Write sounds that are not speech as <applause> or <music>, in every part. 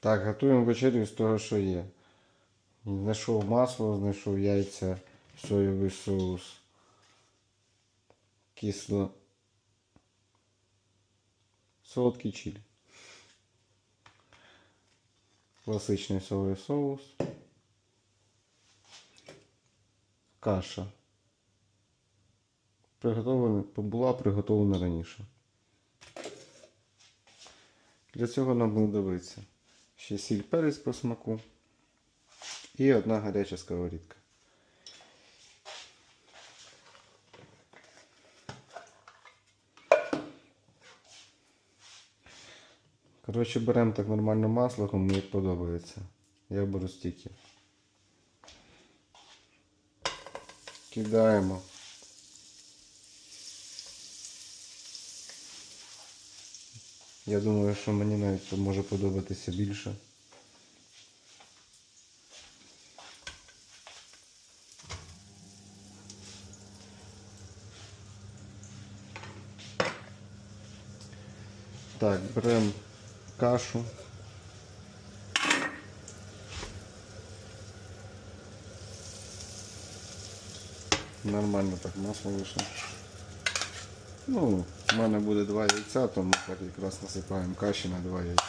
Так, готуємо вечерю з того, що є. Знайшов масло, знайшов яйця, соєвий соус, кисло. Солодкий чилі. Класичний соєвий соус. Каша. Приготовлена, була приготовлена раніше. Для цього нам знадобиться ще сіль перець по смаку і одна гаряча сковорідка. Коротше, беремо так нормально масло, кому як подобається. Я беру стільки. Кидаємо. Я думаю, що мені навіть може подобатися більше. Так, беремо кашу. Нормально так масло вийшло. Ну, в мене буде два яйця, тому так якраз насипаємо каші на два яйця.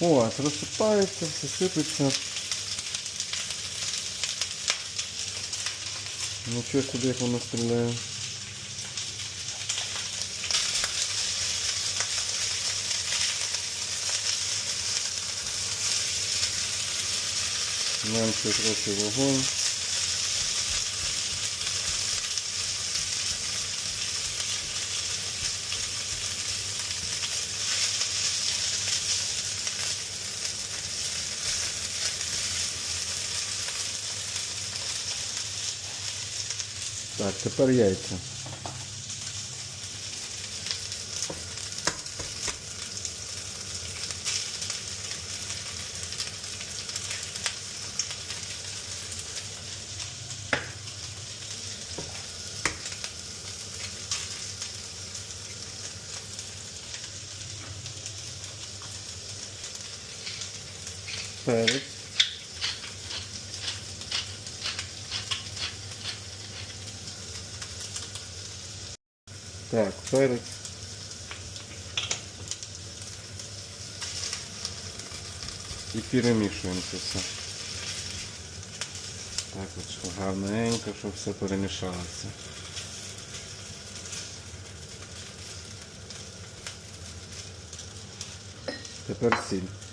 О, розсипається, все сипеться. Нічого собі як воно стріляє. Менше трохи вогонь. Тепер яйця. Перець. Так, перець. І перемішуємо це все. Так от, щоб гарненько, щоб все перемішалося. Тепер сіль.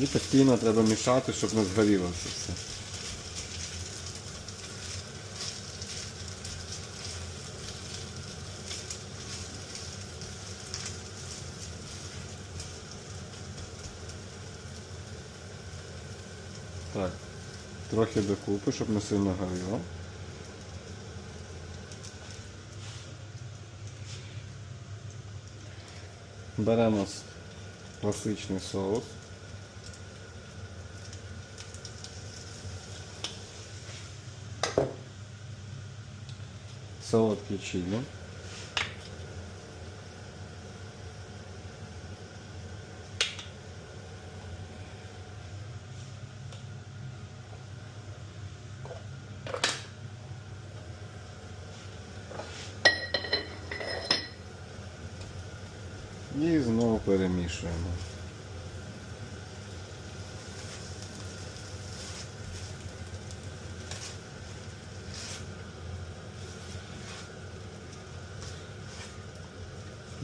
І постійно треба мішати, щоб не згоріло все. Так, трохи докупи, щоб не сильно горіло. Беремо класичний соус. Солодкий чили. І знову перемішуємо.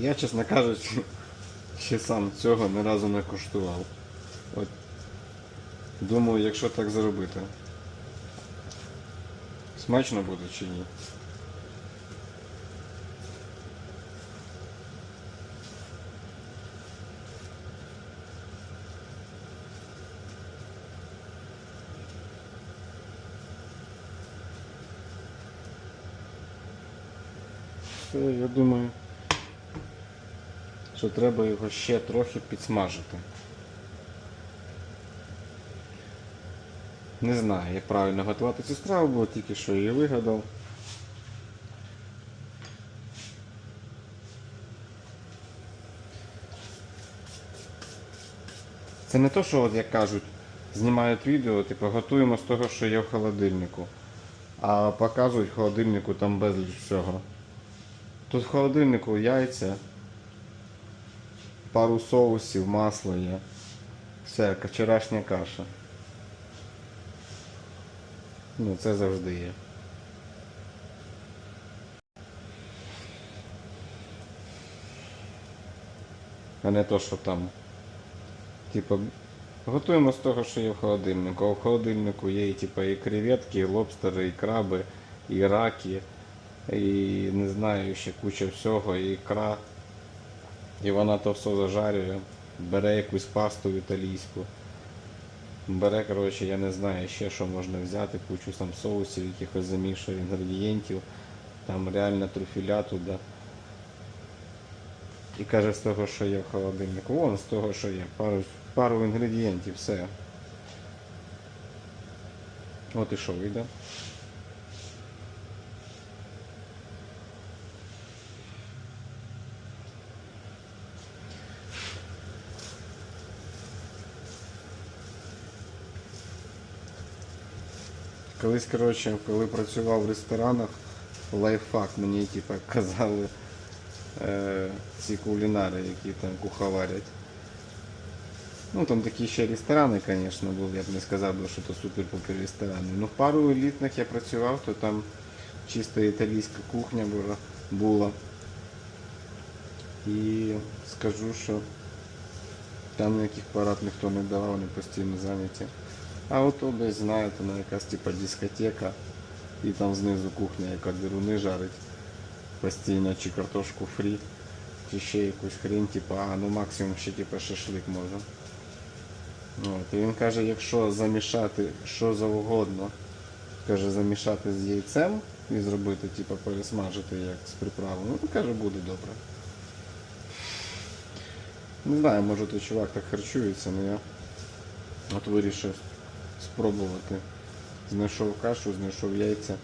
Я, чесно кажучи, ще сам цього не разу не коштував. От, Думаю, якщо так зробити, смачно буде чи ні? Це, я думаю що треба його ще трохи підсмажити. Не знаю, як правильно готувати цю страву, бо тільки що її вигадав. Це не то, що, от, як кажуть, знімають відео, типу, готуємо з того, що є в холодильнику. А показують в холодильнику там безліч всього. Тут в холодильнику яйця, пару соусів, масло є. Все, вчорашня каша. Ну, це завжди є. А не то, що там. Типа, готуємо з того, що є в холодильнику. А в холодильнику є і, типа, і креветки, і лобстери, і краби, і раки, і не знаю, ще куча всього, і ікра. І вона то все зажарює, бере якусь пасту італійську. Бере, коротше, я не знаю ще що можна взяти, кучу там соусів, якихось замішує інгредієнтів, там реально трюфеля туди. І каже з того, що є в холодильнику. Вон з того, що є. Пару, пару інгредієнтів, все. От і що вийде. Колись, коротше, коли працював в ресторанах, лайфхак мені типа <laughs> казали е, ці кулінари, які там куховарять. Ну там такі ще ресторани, звісно, були, я б не сказав, що то супер-пупер ресторани. Ну в пару елітних я працював, то там чисто італійська кухня була. І скажу, що там ніяких парад ніхто не давав, вони постійно зайняті. А от десь знаєте, на якась типа дискотека, і там знизу кухня, яка деруни жарить постійно, чи картошку фрі, чи ще якусь хрень, типа, а ну максимум ще типа шашлик може. От, і він каже, якщо замішати що завгодно, каже, замішати з яйцем і зробити, типа, пересмажити як з приправою, ну каже, буде добре. Не знаю, може той чувак так харчується, але я от вирішив спробувати. Знайшов кашу, знайшов яйця,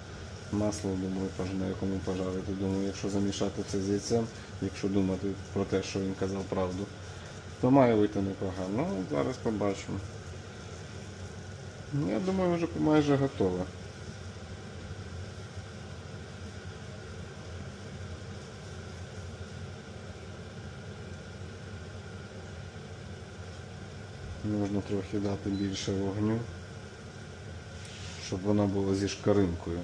масло, думаю, на якому пожарити. Думаю, якщо замішати це з яйцем, якщо думати про те, що він казав правду, то має вийти непогано. Ну, зараз побачимо. Ну, Я думаю, вже майже готове. Можна трохи дати більше вогню, щоб вона була зі шкаринкою.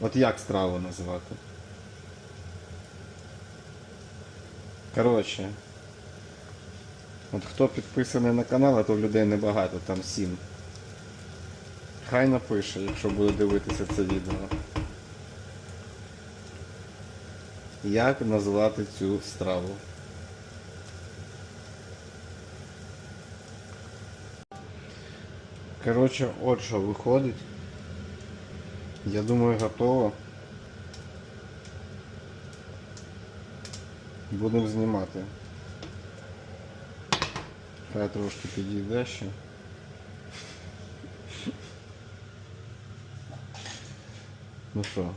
От як страву називати? Коротше. От хто підписаний на канал, а то людей небагато, там сім. Хай напише, якщо буде дивитися це відео. Як назвати цю страву? Коротше, от що виходить. Я думаю, готово. Будемо знімати. Хай трошки підійде ще. Ну що?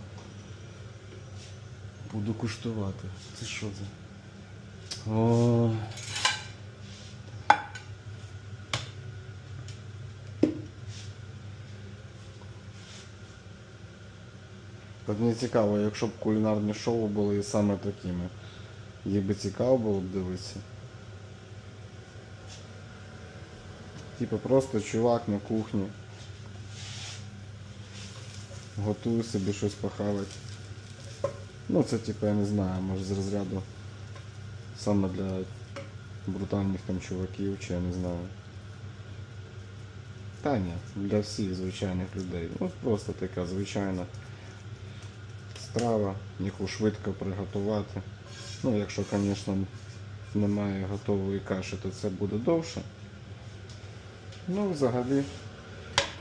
Буду куштувати. Це що це? О. От мені цікаво, якщо б кулінарні шоу були саме такими. Їх би цікаво було б дивитися. Типа просто чувак на кухні. Готує собі щось похавати. Ну це типа я не знаю, може з розряду саме для брутальних там чуваків, чи я не знаю. Та ні, для всіх звичайних людей. Ну просто така звичайна страва, яку швидко приготувати. Ну, Якщо, звісно, немає готової каші, то це буде довше. Ну, взагалі,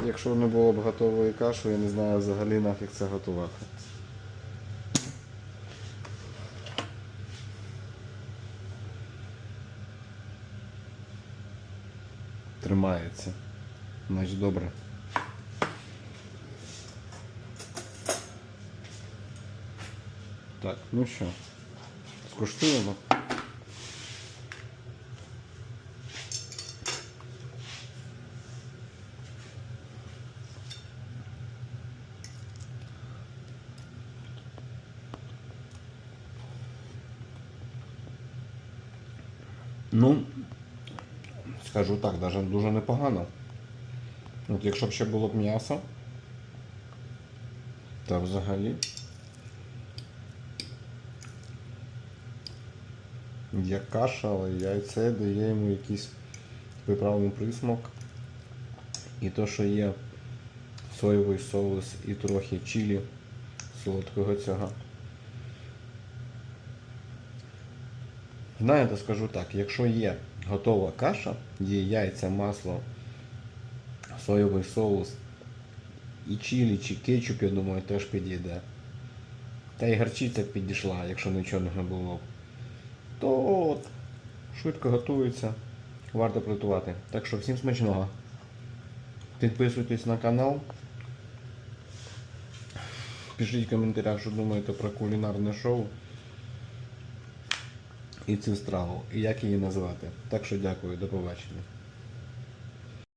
якщо не було б готової каші, я не знаю взагалі нафіг це готувати. Тримається. Значить добре. Так, ну що, скуштуємо. Ну, скажу так, даже дуже непогано. От якщо б ще було б м'ясо, то взагалі. Як каша, але яйце дає йому якийсь приправний присмак. І то, що є соєвий соус і трохи чилі солодкого цього. Знаєте, скажу так, якщо є готова каша, є яйця, масло, соєвий соус і чилі чи кетчуп, я думаю, теж підійде. Та й гарчиця підійшла, якщо нічого не було. То от, швидко готується, варто приготувати. Так що всім смачного. Підписуйтесь на канал. Пишіть в коментарях, що думаєте про кулінарне шоу і цю страву, і як її назвати. Так що дякую, до побачення.